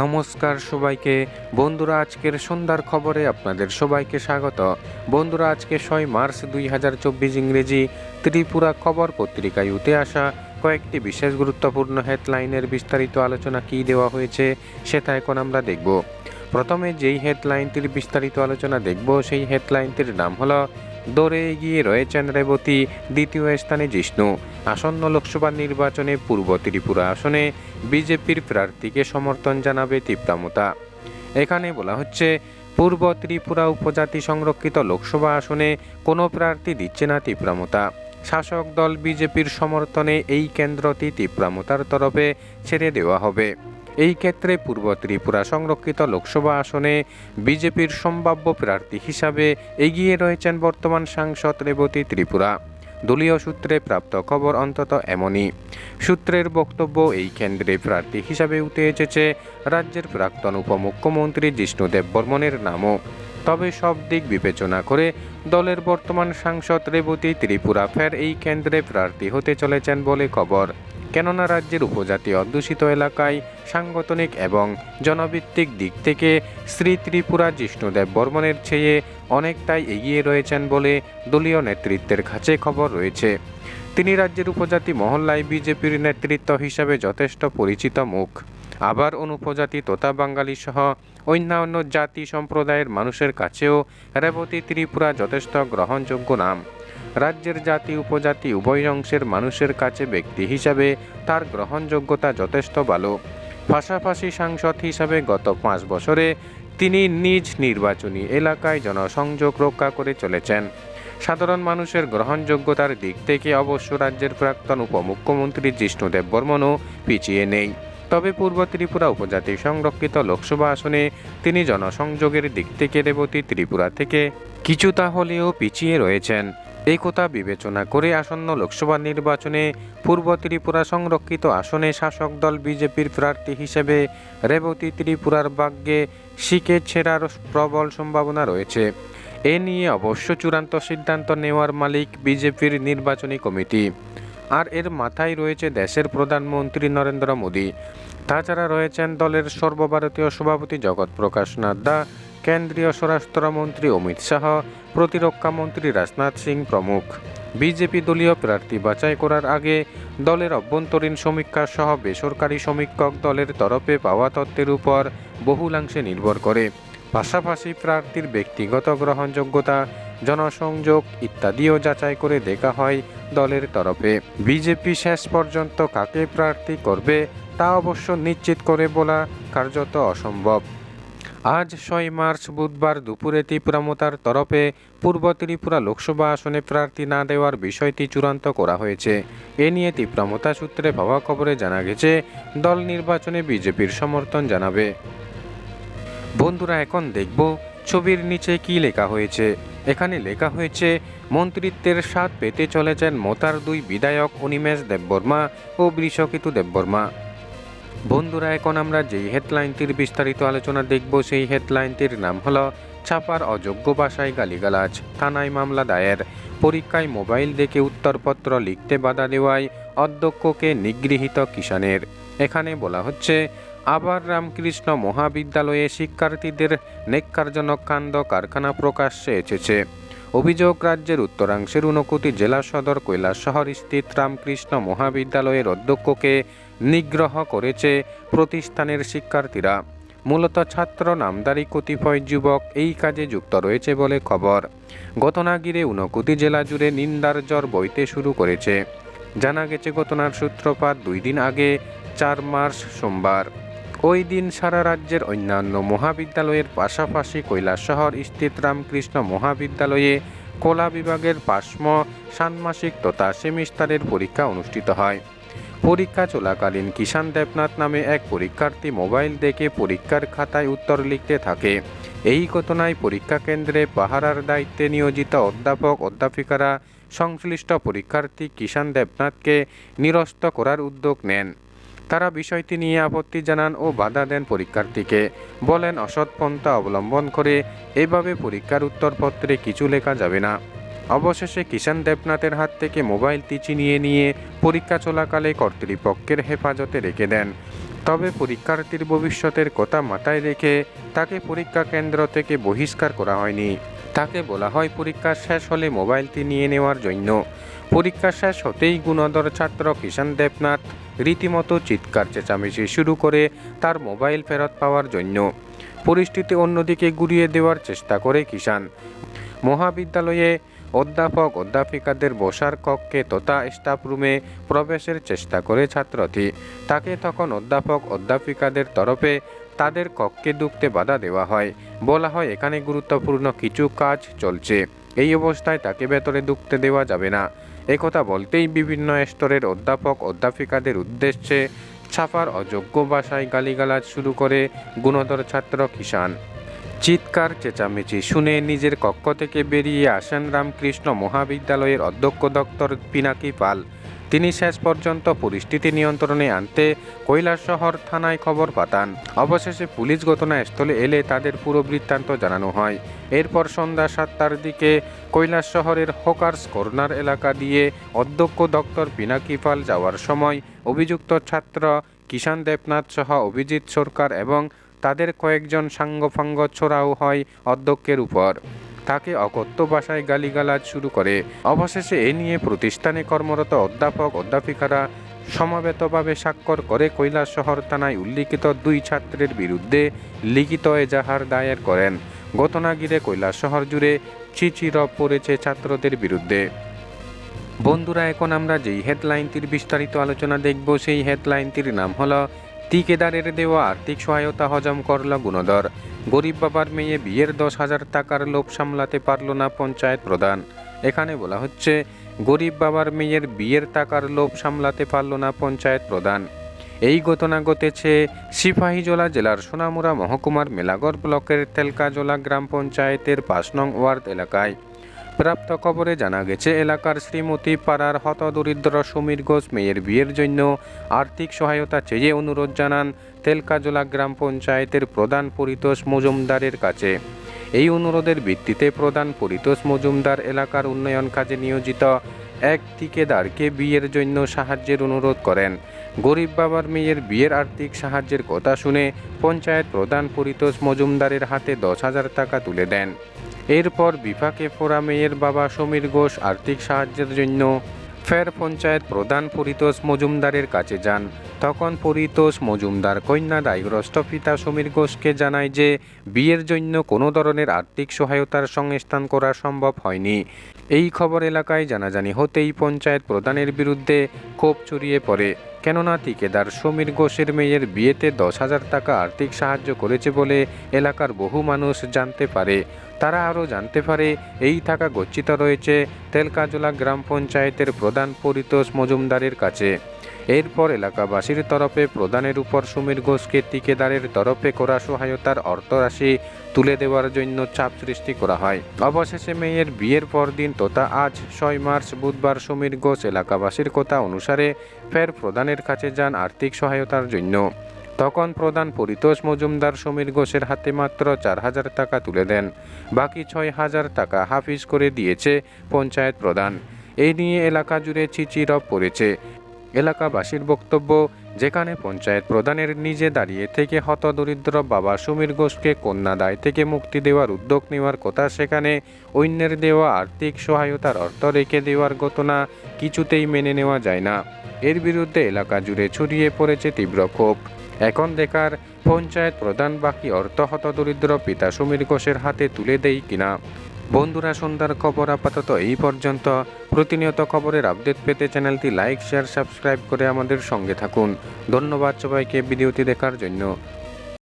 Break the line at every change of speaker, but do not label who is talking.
নমস্কার সবাইকে। বন্ধুরা, আজকের সন্ধ্যার খবরে আপনাদের সবাইকে স্বাগত। বন্ধুরা, আজকে ছয় মার্চ দুই হাজার চব্বিশ ইংরেজি ত্রিপুরা খবর পত্রিকায় উঠে আসা কয়েকটি বিশেষ গুরুত্বপূর্ণ হেডলাইনের বিস্তারিত আলোচনা কী দেওয়া হয়েছে সেটা এখন আমরা দেখব। প্রথমে যেই হেডলাইনটির বিস্তারিত আলোচনা দেখব, সেই হেডলাইনটির নাম হলো দৌড়ে এগিয়ে রয়েছেন রেবতী, দ্বিতীয় স্থানে জিষ্ণু। আসন্ন লোকসভা নির্বাচনে পূর্ব ত্রিপুরা আসনে বিজেপির প্রার্থীকে সমর্থন জানাবে তীব্রামতা এখানে বলা হচ্ছে, পূর্ব ত্রিপুরা উপজাতি সংরক্ষিত লোকসভা আসনে কোনো প্রার্থী দিচ্ছে না তীব্রামতা শাসক দল বিজেপির সমর্থনে এই কেন্দ্রটি তীব্রামতার তরফে ছেড়ে দেওয়া হবে। এই ক্ষেত্রে পূর্ব ত্রিপুরা সংরক্ষিত লোকসভা আসনে বিজেপির সম্ভাব্য প্রার্থী হিসাবে এগিয়ে রয়েছেন বর্তমান সাংসদ রেবতী ত্রিপুরা। দলীয় সূত্রে প্রাপ্ত খবর অন্তত এমনই। সূত্রের বক্তব্য, এই কেন্দ্রে প্রার্থী হিসাবে উঠে এসেছে রাজ্যের প্রাক্তন উপমুখ্যমন্ত্রী জিষ্ণুদেব বর্মনের নামও। তবে সব দিক বিবেচনা করে দলের বর্তমান সাংসদ রেবতী ত্রিপুরা ফের এই কেন্দ্রে প্রার্থী হতে চলেছেন বলে খবর। কেননা রাজ্যের উপজাতি অধ্যুষিত এলাকায় সাংগঠনিক এবং জনভিত্তিক দিক থেকে শ্রী ত্রিপুরা জিষ্ণুদেব বর্মনের চেয়ে অনেকটাই এগিয়ে রয়েছেন বলে দলীয় নেতৃত্বের কাছে খবর রয়েছে। তিনি রাজ্যের উপজাতি মহল্লায় বিজেপির নেতৃত্ব হিসাবে যথেষ্ট পরিচিত মুখ। আবার অনুপজাতি তথা বাঙালি সহ অন্যান্য জাতি সম্প্রদায়ের মানুষের কাছেও রেবতী ত্রিপুরা যথেষ্ট গ্রহণযোগ্য নাম। রাজ্যের জাতি, উপজাতি, উভয় অংশের মানুষের কাছে ব্যক্তি হিসাবে তার গ্রহণযোগ্যতা যথেষ্ট ভালো। পাশাপাশি সাংসদ হিসাবে গত পাঁচ বছরে তিনি নিজ নির্বাচনী এলাকায় জনসংযোগ রক্ষা করে চলেছেন। সাধারণ মানুষের গ্রহণযোগ্যতার দিক থেকে অবশ্য রাজ্যের প্রাক্তন উপমুখ্যমন্ত্রী জিষ্ণুদেব বর্মনও পিছিয়ে নেই। তবে পূর্ব ত্রিপুরা উপজাতি সংরক্ষিত লোকসভা আসনে তিনি জনসংযোগের দিক থেকে রেবতী ত্রিপুরা থেকে কিছুটা হলেও পিছিয়ে রয়েছেন। এই কথা বিবেচনা করে আসন্ন লোকসভা নির্বাচনে পূর্ব ত্রিপুরা সংরক্ষিত আসনে শাসক দল বিজেপির প্রার্থী হিসেবে রেবতী ত্রিপুরার ভাগ্যে শিকে ছেড়ার প্রবল সম্ভাবনা রয়েছে। এ নিয়ে অবশ্য চূড়ান্ত সিদ্ধান্ত নেওয়ার মালিক বিজেপির নির্বাচনী কমিটি। আর এর মাথায় রয়েছে দেশের প্রধানমন্ত্রী নরেন্দ্র মোদী। তাছাড়া রয়েছেন দলের সর্বভারতীয় সভাপতি জগৎ প্রকাশ নাড্ডা, কেন্দ্রীয় স্বরাষ্ট্রমন্ত্রী অমিত শাহ, প্রতিরক্ষা মন্ত্রী রাজনাথ সিং প্রমুখ। বিজেপি দলীয় প্রার্থী বাছাই করার আগে দলের অভ্যন্তরীণ সমীক্ষা সহ বেসরকারি সমীক্ষক দলের তরফে পাওয়া তত্ত্বের উপর বহুলাংশে নির্ভর করে। পাশাপাশি প্রার্থীর ব্যক্তিগত গ্রহণযোগ্যতা, জনসংযোগ ইত্যাদিও যাচাই করে দেখা হয় দলের তরফে। বিজেপি শেষ পর্যন্ত কাকে প্রার্থী করবে তা অবশ্য নিশ্চিত করে বলা কার্যত অসম্ভব। আজ ছয় মার্চ, বুধবার দুপুরে ত্রিপুরামতার তরফে পূর্ব ত্রিপুরা লোকসভা আসনে প্রার্থী না দেওয়ার বিষয়টি চূড়ান্ত করা হয়েছে। এ নিয়ে ত্রিপুরামতা সূত্রে পাওয়া খবরে জানা গেছে, দল নির্বাচনে বিজেপির সমর্থন জানাবে। বন্ধুরা, এখন দেখব ছবির নিচে কি লেখা হয়েছে। এখানে লেখা হয়েছে, মন্ত্রিত্বের স্বাদ পেতে চলেছেন মোতার দুই বিধায়ক অনিমেষ দেববর্মা ও বৃষকিতু দেববর্মা। বন্ধুরা, এখন আমরা যেই হেডলাইনটির বিস্তারিত আলোচনা দেখব, সেই হেডলাইনটির নাম হলো ছাপার অযোগ্য ভাষায় গালিগালাজ, থানায় মামলা দায়ের। পরীক্ষায় মোবাইল দেখে উত্তরপত্র লিখতে বাধা দেওয়ায় অধ্যক্ষকে নিগৃহীত কিষানের এখানে বলা হচ্ছে, আবার রামকৃষ্ণ মহাবিদ্যালয়ে শিক্ষার্থীদের নেককারজনক কাণ্ড কারখানা প্রকাশ্যে এসেছে। অভিযোগ, রাজ্যের উত্তরাংশের ঊনকোটি জেলা সদর কৈলাসহর স্থিত রামকৃষ্ণ মহাবিদ্যালয়ের অধ্যক্ষকে নিগ্রহ করেছে প্রতিষ্ঠানের শিক্ষার্থীরা। মূলত ছাত্র, নামদারি কতিপয় যুবক এই কাজে যুক্ত রয়েছে বলে খবর। ঘটনা ঘিরে ঊনকোটি জেলা জুড়ে নিন্দার জ্বর বইতে শুরু করেছে। জানা গেছে, ঘটনার সূত্রপাত দুই দিন আগে, চার মার্চ সোমবার। ওই দিন সারা রাজ্যের অন্যান্য মহাবিদ্যালয়ের পাশাপাশি কৈলাসহর স্থিত রামকৃষ্ণ মহাবিদ্যালয়ে কলা বিভাগের পাশ্ম ষান্মাসিক তথা সেমিস্টারের পরীক্ষা অনুষ্ঠিত হয়। পরীক্ষা চলাকালীন কিষান দেবনাথ নামে এক পরীক্ষার্থী মোবাইল দেখে পরীক্ষার খাতায় উত্তর লিখতে থাকে। এই ঘটনায় পরীক্ষা কেন্দ্রে পাহারার দায়িত্বে নিয়োজিত অধ্যাপক, অধ্যাপিকারা সংশ্লিষ্ট পরীক্ষার্থী কিষান দেবনাথকে নিরস্ত করার উদ্যোগ নেন। তারা বিষয়টি নিয়ে আপত্তি জানান ও বাধা দেন পরীক্ষার্থীকে। বলেন, অসৎ পন্থা অবলম্বন করে এভাবে পরীক্ষার উত্তরপত্রে কিছু লেখা যাবে না। অবশেষে কিষান দেবনাথের হাত থেকে মোবাইলটি চিনিয়ে নিয়ে পরীক্ষা চলাকালে কর্তৃপক্ষের হেফাজতে রেখে দেন। তবে পরীক্ষার্থীর ভবিষ্যতের কথা মাথায় রেখে তাকে পরীক্ষা কেন্দ্র থেকে বহিষ্কার করা হয়নি। তাকে বলা হয় পরীক্ষা শেষ হলে মোবাইলটি নিয়ে নেওয়ার জন্য। পরীক্ষা শেষ হতেই গুণধর ছাত্র কিষাণ দেবনাথ রীতিমতো চিৎকার চেঁচামেচি শুরু করে তার মোবাইল ফেরত পাওয়ার জন্য। পরিস্থিতি অন্যদিকে ঘুরিয়ে দেওয়ার চেষ্টা করে কিষাণ। মহাবিদ্যালয়ে অধ্যাপক অধ্যাপিকাদের বসার কক্ষে তথা স্টাফ রুমে প্রবেশের চেষ্টা করে ছাত্রটি। তাকে তখন অধ্যাপক অধ্যাপিকাদের তরফে তাদের কক্ষে ঢুকতে বাধা দেওয়া হয়। বলা হয়, এখানে গুরুত্বপূর্ণ কিছু কাজ চলছে। এই অবস্থায় তাকে ভেতরে ঢুকতে দেওয়া যাবে না। একথা বলতেই বিভিন্ন স্তরের অধ্যাপক অধ্যাপিকাদের উদ্দেশ্যে ছাপার অযোগ্য ভাষায় গালিগালাজ শুরু করে গুণধর ছাত্র কিষাণ। চিৎকার, চেঁচামেচি শুনে নিজের কক্ষ থেকে বেরিয়ে আসেন রামকৃষ্ণ মহাবিদ্যালয়ের অধ্যক্ষ ডক্টর পিনাকি পাল। তিনি শেষ পর্যন্ত পরিস্থিতি নিয়ন্ত্রণে আনতে কৈলাসহর থানায় খবর পাঠান। অবশেষে পুলিশ ঘটনাস্থলে এলে তাদের পুরো বৃত্তান্ত জানানো হয়। এরপর সন্ধ্যা সাতটার দিকে কৈলাস শহরের হকার্স কর্নার এলাকা দিয়ে অধ্যক্ষ ডক্টর পিনাকি পাল যাওয়ার সময় অভিযুক্ত ছাত্র কিষাণ দেবনাথ সহ অভিজিৎ সরকার এবং তাদের কয়েকজন সাঙ্গফাঙ্গ ছোড়াও হয় অধ্যক্ষের উপর। তাকে অকথ্য ভাষায় গালিগালাজ শুরু করে। অবশেষে এ নিয়ে প্রতিষ্ঠানে কর্মরত অধ্যাপক, অধ্যাপিকারা সমাবেতভাবে স্বাক্ষর করে কৈলাস শহর থানায় উল্লিখিত দুই ছাত্রের বিরুদ্ধে লিখিত এজাহার দায়ের করেন। ঘটনা ঘিরে কৈলাস শহর জুড়ে চিচিরব পড়েছে ছাত্রদের বিরুদ্ধে। বন্ধুরা, এখন আমরা যেই হেডলাইনটির বিস্তারিত আলোচনা দেখব, সেই হেডলাইনটির নাম হলো ঠিকেদারের দেওয়া আর্থিক সহায়তা হজম করল গুণধর। গরিব বাবার মেয়ে বিয়ের দশ হাজার টাকার লোভ সামলাতে পারল না পঞ্চায়েত প্রধান। এখানে বলা হচ্ছে, গরিব বাবার মেয়ের বিয়ের টাকার লোভ সামলাতে পারল না পঞ্চায়েত প্রধান। এই ঘটনা ঘটেছে সিপাহীজলা জেলার সোনামুড়া মহকুমার মেলাগড় ব্লকের তেলকাজলা গ্রাম পঞ্চায়েতের পাঁচ নং ওয়ার্ড এলাকায়। প্রাপ্ত খবরে জানা গেছে, এলাকার শ্রীমতী পাড়ার হতদরিদ্র সমীর ঘোষ মেয়ের বিয়ের জন্য আর্থিক সহায়তা চেয়ে অনুরোধ জানান তেলকাজলা গ্রাম পঞ্চায়েতের প্রধান পরিতোষ মজুমদারের কাছে। এই অনুরোধের ভিত্তিতে প্রধান পরিতোষ মজুমদার এলাকার উন্নয়ন কাজে নিয়োজিত এক ঠিকাদারকে বিয়ের জন্য সাহায্যের অনুরোধ করেন। গরিব বাবার মেয়ের বিয়ের আর্থিক সাহায্যের কথা শুনে পঞ্চায়েত প্রধান পরিতোষ মজুমদারের হাতে দশ হাজার টাকা তুলে দেন। এরপর বিপাকে ফোরা মেয়ের বাবা সমীর ঘোষ আর্থিক সাহায্যের জন্য ফের পঞ্চায়েত প্রধান পরিতোষ মজুমদারের কাছে যান। তখন পরিতোষ মজুমদার কন্যা দায়গ্রস্ত পিতা সমীর ঘোষকে জানায় যে, বিয়ের জন্য কোনো ধরনের আর্থিক সহায়তার সংস্থান করা সম্ভব হয়নি। এই খবর এলাকায় জানাজানি হতেই পঞ্চায়েত প্রধানের বিরুদ্ধে ক্ষোভ ছড়িয়ে পড়ে। কেননা ঠিকাদার সমীর ঘোষের মেয়ের বিয়েতে দশ হাজার টাকা আর্থিক সাহায্য করেছে বলে এলাকার বহু মানুষ জানতে পারে। তারা আরও জানতে পারে, এই টাকা গচ্ছিত রয়েছে তেলকাজলা গ্রাম পঞ্চায়েতের প্রধান পরিতোষ মজুমদারের কাছে। এরপর এলাকাবাসীর তরফে প্রধানের উপর সমীর ঘোষকে টিকেদারের তরফে করা সহায়তার অর্থরাশি তুলে দেওয়ার জন্য চাপ সৃষ্টি করা হয়। অবশেষে মেয়ের বিয়ের পরদিন তথা আজ ছয় মার্চ বুধবার সমীর ঘোষ এলাকাবাসীর কথা অনুসারে ফের প্রধানের কাছে যান আর্থিক সহায়তার জন্য। তখন প্রধান পরিতোষ মজুমদার সমীর ঘোষের হাতে মাত্র চার হাজার টাকা তুলে দেন। বাকি ছয় হাজার টাকা হাফিজ করে দিয়েছে পঞ্চায়েত প্রধান। এই নিয়ে এলাকা জুড়ে চিচিরব পড়েছে। এলাকাবাসীর বক্তব্য যেখানে পঞ্চায়েত প্রধানের নিজে দাঁড়িয়ে থেকে হতদরিদ্র বাবা সমীর ঘোষকে কন্যা দায় থেকে মুক্তি দেওয়ার উদ্যোগ নেওয়ার কথা সেখানে অন্যের দেওয়া আর্থিক সহায়তার অর্থ রেখে দেওয়ার ঘটনা কিছুতেই মেনে নেওয়া যায় না। এর বিরুদ্ধে এলাকা জুড়ে ছড়িয়ে পড়েছে তীব্র ক্ষোভ। এখন দেখার পঞ্চায়েত প্রধান বাকি অর্থ হতদরিদ্র পিতা সমীর ঘোষের হাতে তুলে দেয় কিনা। বন্ধুরা, সন্ধ্যার খবর আপাতত এই পর্যন্ত। প্রতিনিয়ত খবরের আপডেট পেতে চ্যানেলটি লাইক, শেয়ার, সাবস্ক্রাইব করে আমাদের সঙ্গে থাকুন। ধন্যবাদ সবাইকে ভিডিওটি দেখার জন্য।